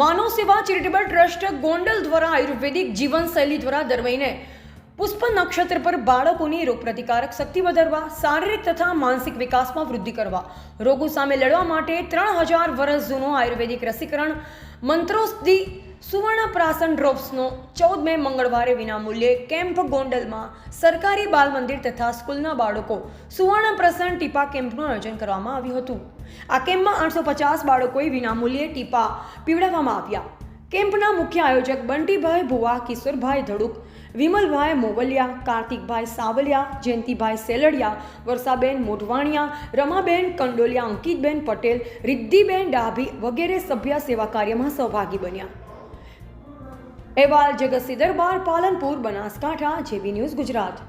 માનવ સેવા charitable trust Gondal દ્વારા આયુર્વેદિક જીવનશૈલી દ્વારા દર મહિને પુષ્પ નક્ષત્ર પર બાળકોની રોગપ્રતિકારક શક્તિ વધારવા, શારીરિક તથા માનસિક વિકાસમાં વૃદ્ધિ કરવા. રોગો સામે લડવા માટે ત્રણ હજાર વર્ષ જૂનો આયુર્વેદિક રસીકરણ, મંત્રોસ્દી, સુવર્ણ પ્રાસન ડ્રોપ્સનો ચૌદ મે મંગળવારે વિનામૂલ્યે કેમ્પ ગોંડલમાં સરકારી બાલ મંદિર તથા સ્કૂલના બાળકો સુવર્ણપ્રાશન ટીપા કેમ્પનું આયોજન કરવામાં આવ્યું હતું. આ કેમ્પમાં આઠસો પચાસ બાળકોએ વિનામૂલ્યે ટીપા પીવડાવવામાં આવ્યા. કેમ્પના મુખ્ય આયોજક બંટીભાઈ ભુવા, કિશોરભાઈ ધડુક, વિમલભાઈ મોવલિયા, કાર્તિકભાઈ સાવલિયા, જયંતિભાઈ સેલડિયા, વર્ષાબેન મોઢવાણિયા, રમાબેન કંડોલિયા, અંકિતબેન પટેલ, રિદ્ધિબેન ડાભી વગેરે સભ્ય સેવા કાર્યમાં સહભાગી બન્યા. અહેવાલ જગતસિંહ દરબાર પાલનપુર, બનાસકાંઠા, જેબી ન્યૂઝ ગુજરાત.